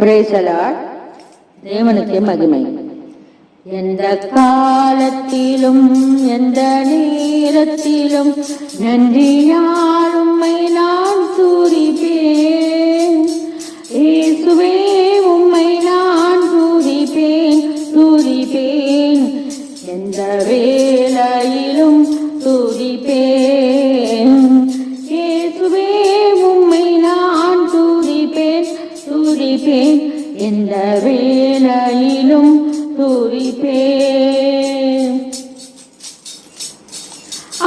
பிரேசலார் தேவனுக்கு மகிமை. எந்த காலத்திலும் எந்த நேரத்திலும் நன்றியால் உம்மை நான் வேளையிலும்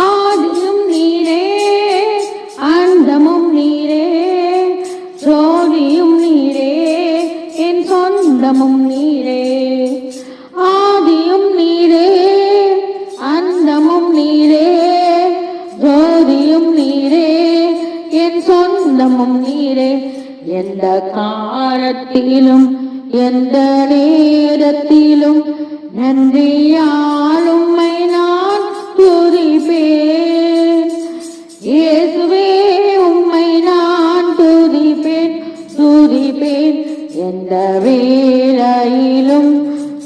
ஆதியும் நீரே அந்தமும் நீரே ஜோதியும் நீரே என் சொந்தமும் நீரே. ஆதியும் நீரே அந்தமும் நீரே ஜோதியும் நீரே என் சொந்தமும் நீரே. எந்த காலத்திலும் எந்த நேரத்திலும் நன்றியால் நான் துதிப்பேன். இயேசுவே உம்மை நான் துதிப்பேன் துதிப்பேன். எந்த வேளையிலும்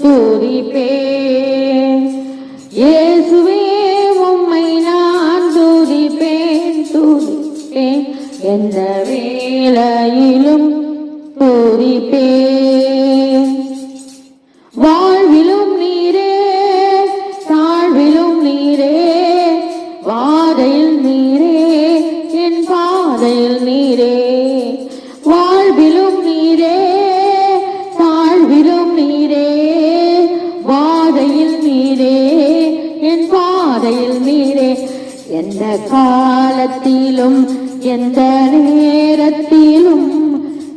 துதிப்பேன். இயேசுவே உம்மை நான் துதிப்பேன் துதிப்பேன். எந்த வேளையிலும் துதிப்பேன். பாதையில் நீரே எந்த காலத்திலும் எந்த நேரத்திலும்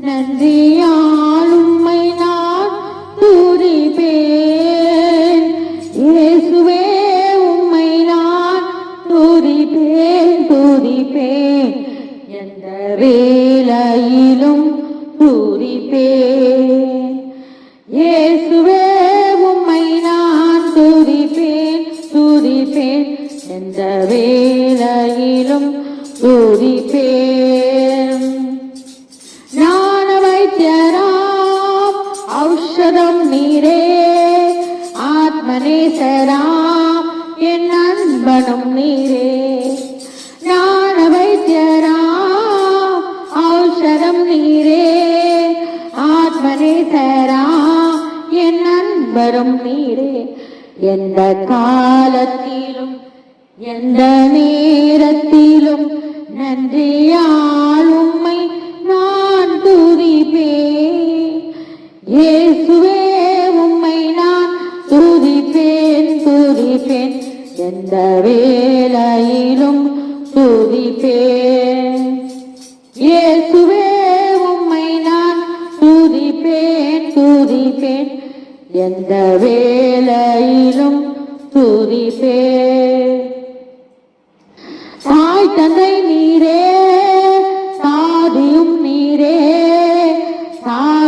நன்றியால் உம்மை நான் துதிப்பேன். இயேசுவே உம்மை நான் துதிப்பேன் துதிப்பேன். எந்த வேலையிலும் துதிப்பேன். இயேசுவே எந்த வேளையிலும் துதிப்பேன். ஞான வைத்தியராம் ஔஷதம் நீரே ஆத்மநேசராம் என் அன்பனும் நீரே. ஞான வைத்தியராம் ஔஷதம் நீரே ஆத்மநேசராம் என் அன்பரும் நீரே. எந்த காலத்திலும் எந்த நேரத்திலும் நன்றியால் உம்மை நான் துதிப்பேன். இயேசுவே உம்மை நான் துதிப்பேன் துதிப்பேன். எந்த வேலையிலும் துதிப்பேன். இயேசுவே உம்மை நான் துதிப்பேன் துதிப்பேன். எந்த வேலையிலும் துதிப்பேன்.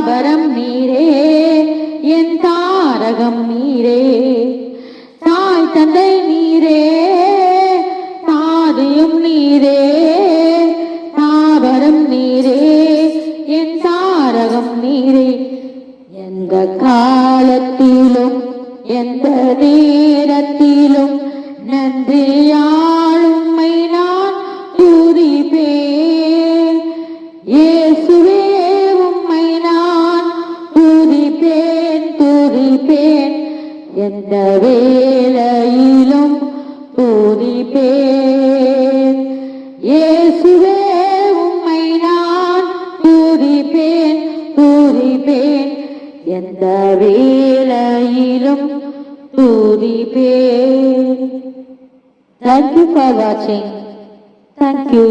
தாபரம் நீரே என் தாரகம் நீரே. தாய் தந்தை நீரே தாதியும் நீரே. தாபரம் நீரே என் தாரகம் நீரே. எந்த காலத்திலும் எந்த நேரத்திலும் நன்றி எந்த வேலையிலும் துதிப்பேன் இயேசுவே உம்மை நான் பூரிப்பேன் பூரிப்பேன் எந்த வேலையிலும் பூரிப்பேன் Thank you for watching. Thank you.